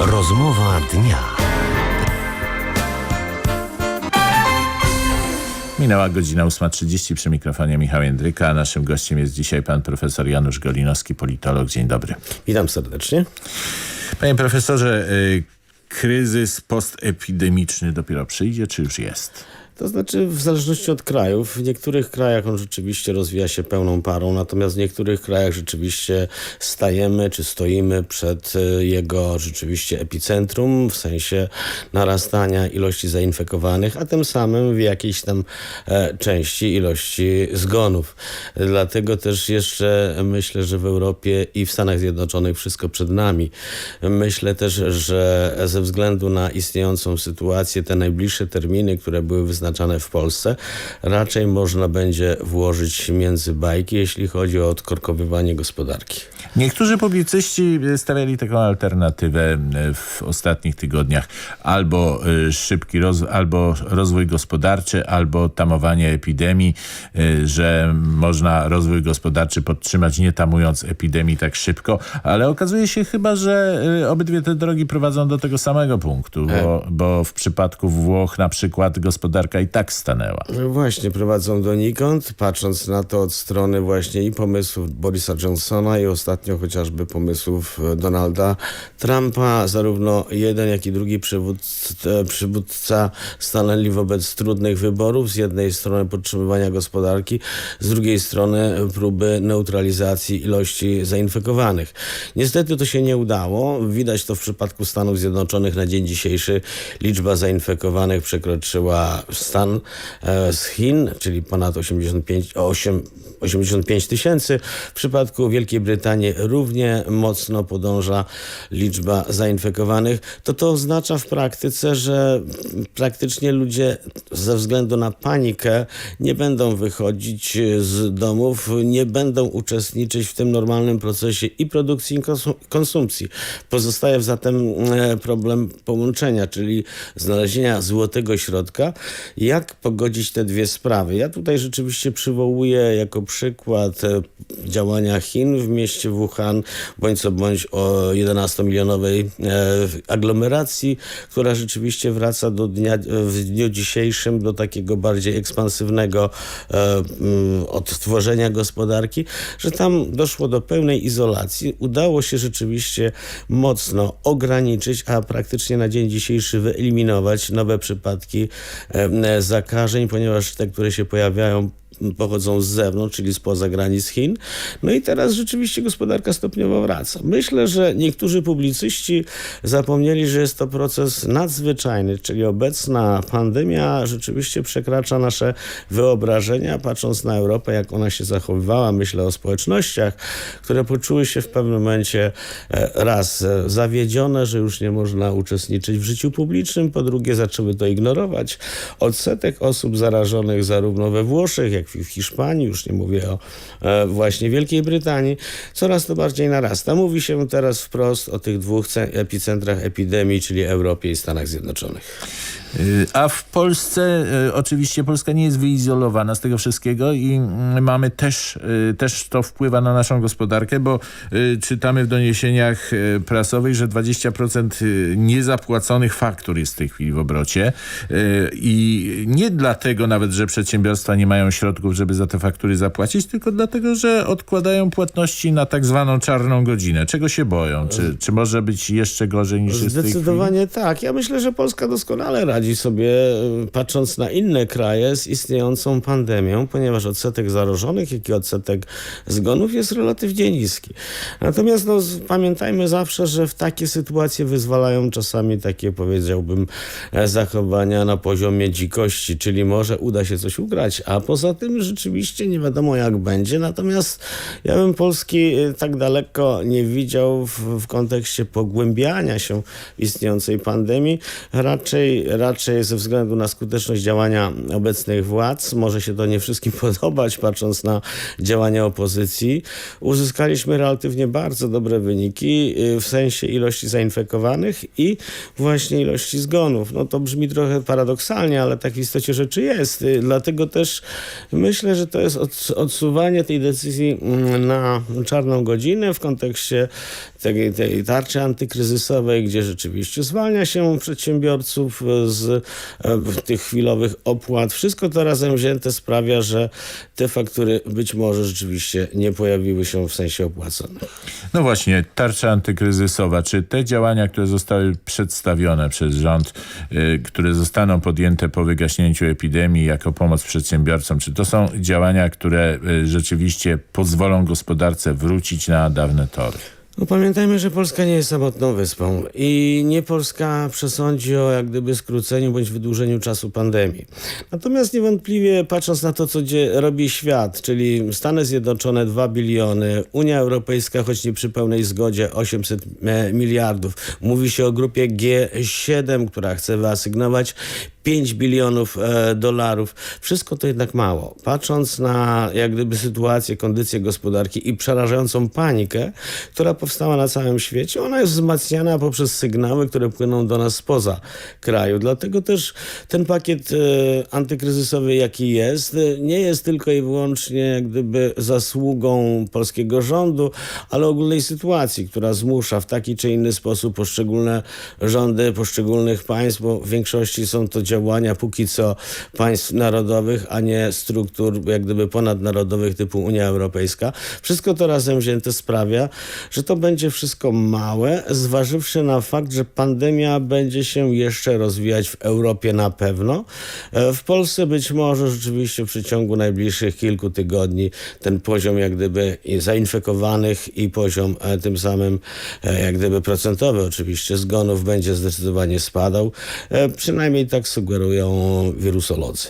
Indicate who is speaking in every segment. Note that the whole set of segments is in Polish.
Speaker 1: Rozmowa dnia.
Speaker 2: Minęła godzina 8.30 przy mikrofonie Michał Jędryka, a naszym gościem jest dzisiaj pan profesor Janusz Golinowski, politolog. Dzień dobry.
Speaker 3: Witam serdecznie.
Speaker 2: Panie profesorze, y, kryzys postepidemiczny dopiero przyjdzie, czy już jest?
Speaker 3: To znaczy w zależności od krajów. W niektórych krajach on rzeczywiście rozwija się pełną parą, natomiast w niektórych krajach rzeczywiście stajemy czy stoimy przed e, jego rzeczywiście epicentrum w sensie narastania ilości zainfekowanych, a tym samym w jakiejś tam e, części ilości zgonów. Dlatego też jeszcze myślę, że w Europie i w Stanach Zjednoczonych wszystko przed nami. Myślę też, że ze względu na istniejącą sytuację te najbliższe terminy, które były wyznaczone w Polsce, raczej można będzie włożyć między bajki, jeśli chodzi o odkorkowywanie gospodarki.
Speaker 2: Niektórzy publicyści stawiali taką alternatywę y, w ostatnich tygodniach. Albo y, szybki roz, albo rozwój gospodarczy, albo tamowanie epidemii, że można rozwój gospodarczy podtrzymać nie tamując epidemii tak szybko, ale okazuje się chyba, że obydwie te drogi prowadzą do tego samego punktu, bo, bo w przypadku Włoch na przykład gospodarka i tak stanęła.
Speaker 3: No właśnie, prowadzą donikąd, patrząc na to od strony właśnie i pomysłów Borisa Johnsona i ostatnio chociażby pomysłów e, Donalda Trumpa. Zarówno jeden, jak i drugi przywódca, stanęli wobec trudnych wyborów. Z jednej strony podtrzymywania gospodarki, z drugiej strony próby neutralizacji ilości zainfekowanych. Niestety to się nie udało. Widać to w przypadku Stanów Zjednoczonych na dzień dzisiejszy. Liczba zainfekowanych przekroczyła stan e, z Chin, czyli ponad 85, 8, 85 tysięcy. W przypadku Wielkiej Brytanii równie mocno podąża liczba zainfekowanych. To to oznacza w praktyce, że praktycznie ludzie ze względu na panikę nie będą wychodzić z domów, nie będą uczestniczyć w tym normalnym procesie i produkcji i konsumpcji. Pozostaje zatem e, problem połączenia, czyli znalezienia złotego środka, jak pogodzić te dwie sprawy. Ja tutaj rzeczywiście przywołuję jako przykład e, działania Chin w mieście Wuhan, bądź co bądź o 11-milionowej e, aglomeracji, która rzeczywiście wraca do dnia, w dniu dzisiejszym do takiego bardziej ekspansywnego e, mm, odtworzenia gospodarki, że tam doszło do pełnej izolacji. Udało się rzeczywiście mocno ograniczyć, a praktycznie na dzień dzisiejszy wyeliminować nowe przypadki e, zakażeń, ponieważ te, które się pojawiają pochodzą z zewnątrz, czyli spoza granic Chin. No i teraz rzeczywiście gospodarka stopniowo wraca. Myślę, że niektórzy publicyści zapomnieli, że jest to proces nadzwyczajny, czyli obecna pandemia rzeczywiście przekracza nasze wyobrażenia, patrząc na Europę, jak ona się zachowywała. Myślę o społecznościach, które poczuły się w pewnym momencie e, raz e, zawiedzione, że już nie można uczestniczyć w życiu publicznym, po drugie zaczęły to ignorować. Odsetek osób zarażonych zarówno we Włoszech, jak w Hiszpanii, już nie mówię o e, właśnie Wielkiej Brytanii, coraz to bardziej narasta. Mówi się teraz wprost o tych dwóch epicentrach epidemii, czyli Europie i Stanach Zjednoczonych.
Speaker 2: Y, a w Polsce, y, oczywiście Polska nie jest wyizolowana z tego wszystkiego i mm, mamy też, też to wpływa na naszą gospodarkę, bo czytamy w doniesieniach prasowych, że 20% niezapłaconych faktur jest w tej chwili w obrocie i nie dlatego nawet, że przedsiębiorstwa nie mają środków, żeby za te faktury zapłacić, tylko dlatego, że odkładają płatności na tak zwaną czarną godzinę. Czego się boją? Czy, czy może być jeszcze gorzej niż jest
Speaker 3: Zdecydowanie tak. Ja myślę, że Polska doskonale radzi sobie, e, patrząc na inne kraje, z istniejącą pandemią, ponieważ odsetek zarażonych, jak i odsetek zgonów jest relatywnie niski. Natomiast no, pamiętajmy zawsze, że w takie sytuacje wyzwalają czasami takie, powiedziałbym, e, zachowania na poziomie dzikości, czyli może uda się coś ugrać, a poza tym rzeczywiście nie wiadomo jak będzie. Natomiast ja bym Polski e, tak daleko nie widział w, w kontekście pogłębiania się istniejącej pandemii. Raczej, raczej raczej ze względu na skuteczność działania obecnych władz, może się to nie wszystkim podobać, patrząc na działania opozycji, uzyskaliśmy relatywnie bardzo dobre wyniki y, w sensie ilości zainfekowanych i właśnie ilości zgonów. No to brzmi trochę paradoksalnie, ale tak w istocie rzeczy jest. Y, dlatego też Myślę, że to jest od, odsuwanie tej decyzji mm, na czarną godzinę w kontekście tej, tej tarczy antykryzysowej, gdzie rzeczywiście zwalnia się przedsiębiorców z e, tych chwilowych opłat. Wszystko to razem wzięte sprawia, że te faktury być może rzeczywiście nie pojawiły się w sensie opłaconych.
Speaker 2: No właśnie, tarcza antykryzysowa. Czy te działania, które zostały przedstawione przez rząd, y, które zostaną podjęte po wygaśnięciu epidemii jako pomoc przedsiębiorcom, czy to są działania, które y, rzeczywiście pozwolą gospodarce wrócić na dawne tory?
Speaker 3: No pamiętajmy, że Polska nie jest samotną wyspą i nie Polska przesądzi o jak gdyby skróceniu bądź wydłużeniu czasu pandemii. Natomiast niewątpliwie patrząc na to, co robi świat, czyli Stany Zjednoczone 2 biliony, Unia Europejska, choć nie przy pełnej zgodzie 800 e, miliardów. Mówi się o grupie G7, która chce wyasygnować 5 bilionów e, dolarów. Wszystko to jednak mało. Patrząc na jak gdyby sytuację, kondycję gospodarki i przerażającą panikę, która powstała na całym świecie, ona jest wzmacniana poprzez sygnały, które płyną do nas spoza kraju. Dlatego też ten pakiet e, antykryzysowy, jaki jest, e, nie jest tylko i wyłącznie jak gdyby zasługą polskiego rządu, ale ogólnej sytuacji, która zmusza w taki czy inny sposób poszczególne rządy poszczególnych państw, bo w większości są to działania póki co państw narodowych, a nie struktur jak gdyby ponadnarodowych typu Unia Europejska. Wszystko to razem wzięte sprawia, że to będzie wszystko małe, zważywszy na fakt, że pandemia będzie się jeszcze rozwijać w Europie na pewno. E, W Polsce być może rzeczywiście w przeciągu najbliższych kilku tygodni ten poziom jak gdyby zainfekowanych i poziom e, tym samym e, jak gdyby procentowy oczywiście zgonów będzie zdecydowanie spadał. Przynajmniej tak sugerują wirusolodzy.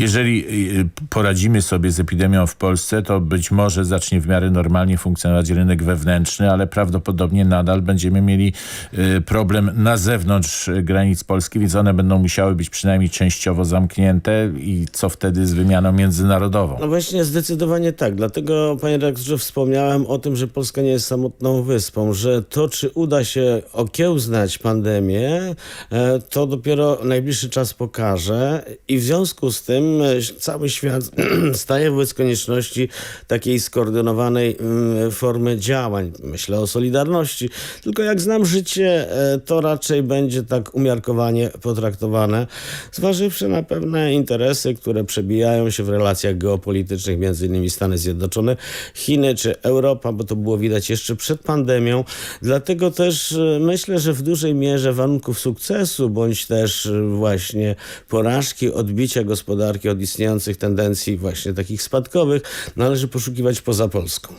Speaker 2: Jeżeli y, poradzimy sobie z epidemią w Polsce, to być może zacznie w miarę normalnie funkcjonować rynek wewnętrzny, ale prawdopodobnie nadal będziemy mieli y, problem na zewnątrz granic Polski, więc one będą musiały być przynajmniej częściowo zamknięte i co wtedy z wymianą międzynarodową?
Speaker 3: No właśnie, zdecydowanie tak. Dlatego, panie redaktorze, wspomniałem o tym, że Polska nie jest samotną wyspą, że to, czy uda się okiełznać pandemię, e, to dopiero najbliższy czas pokaże i w związku z tym e, cały świat staje wobec konieczności takiej skoordynowanej mm, formy działań. Myślę o solidarności. Tylko jak znam życie, e, to raczej będzie tak umiarkowanie potraktowane, zważywszy na pewne interesy, które przebijają się w relacjach geopolitycznych, między innymi Stany Zjednoczone, Chiny czy Europa, bo to było widać jeszcze przed pandemią. Dlatego też e, myślę, że w dużej mierze warunków sukcesu, bądź też właśnie porażki, odbicia gospodarki od istniejących tendencji właśnie takich spadkowych, należy poszukiwać poza Polską.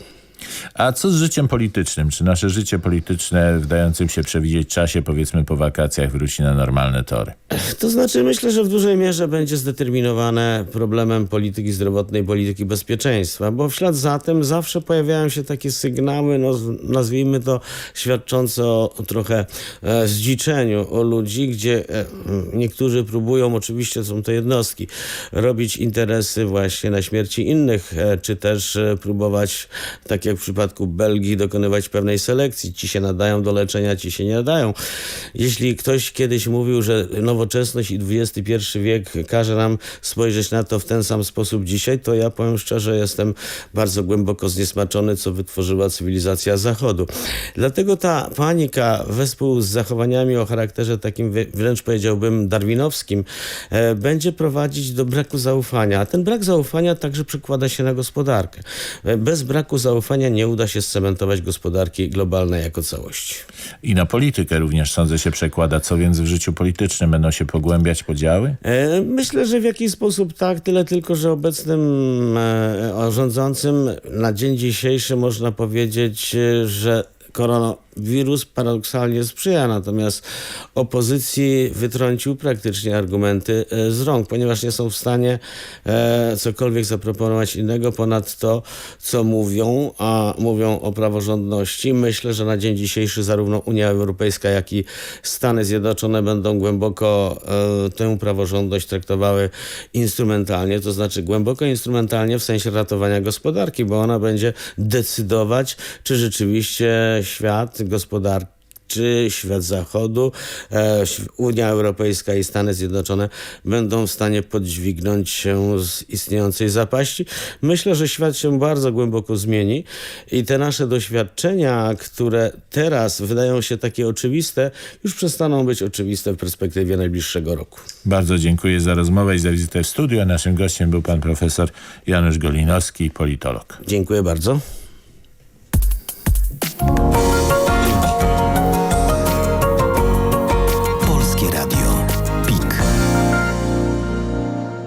Speaker 2: A co z życiem politycznym? Czy nasze życie polityczne w dającym się przewidzieć czasie, powiedzmy po wakacjach, wróci na normalne tory?
Speaker 3: To znaczy, myślę, że w dużej mierze będzie zdeterminowane problemem polityki zdrowotnej, polityki bezpieczeństwa, bo w ślad za tym zawsze pojawiają się takie sygnały, no, nazwijmy to świadczące o, trochę e, zdziczeniu o ludzi, gdzie e, niektórzy próbują, oczywiście są to jednostki, robić interesy właśnie na śmierci innych, e, czy też e, próbować, tak jak w przypadku Belgii, dokonywać pewnej selekcji. Ci się nadają do leczenia, ci się nie nadają. Jeśli ktoś kiedyś mówił, że nowoczesność i XXI wiek każe nam spojrzeć na to w ten sam sposób dzisiaj, to ja powiem szczerze, jestem bardzo głęboko zniesmaczony, co wytworzyła cywilizacja Zachodu. Dlatego ta panika wespół z zachowaniami o charakterze takim wrę- wręcz powiedziałbym darwinowskim e, będzie prowadzić do braku zaufania. A ten brak zaufania także przekłada się na gospodarkę. E, Bez braku zaufania nie uda się scementować gospodarki globalnej jako całości.
Speaker 2: I na politykę również sądzę się przekłada. Co więc w życiu politycznym? Będą się pogłębiać podziały?
Speaker 3: E, Myślę, że w jakiś sposób tak, tyle tylko, że obecnym e, rządzącym na dzień dzisiejszy można powiedzieć, e, że koronawirus paradoksalnie sprzyja, natomiast opozycji wytrącił praktycznie argumenty e, z rąk, ponieważ nie są w stanie e, cokolwiek zaproponować innego ponad to, co mówią, a mówią o praworządności. Myślę, że na dzień dzisiejszy zarówno Unia Europejska, jak i Stany Zjednoczone będą głęboko e, tę praworządność traktowały instrumentalnie, to znaczy głęboko instrumentalnie w sensie ratowania gospodarki, bo ona będzie decydować, czy rzeczywiście świat gospodarczy czy świat zachodu, e, Unia Europejska i Stany Zjednoczone będą w stanie podźwignąć się z istniejącej zapaści. Myślę, że świat się bardzo głęboko zmieni i te nasze doświadczenia, które teraz wydają się takie oczywiste, już przestaną być oczywiste w perspektywie najbliższego roku.
Speaker 2: Bardzo dziękuję za rozmowę i za wizytę w studiu. A naszym gościem był pan profesor Janusz Golinowski, politolog.
Speaker 3: Dziękuję bardzo.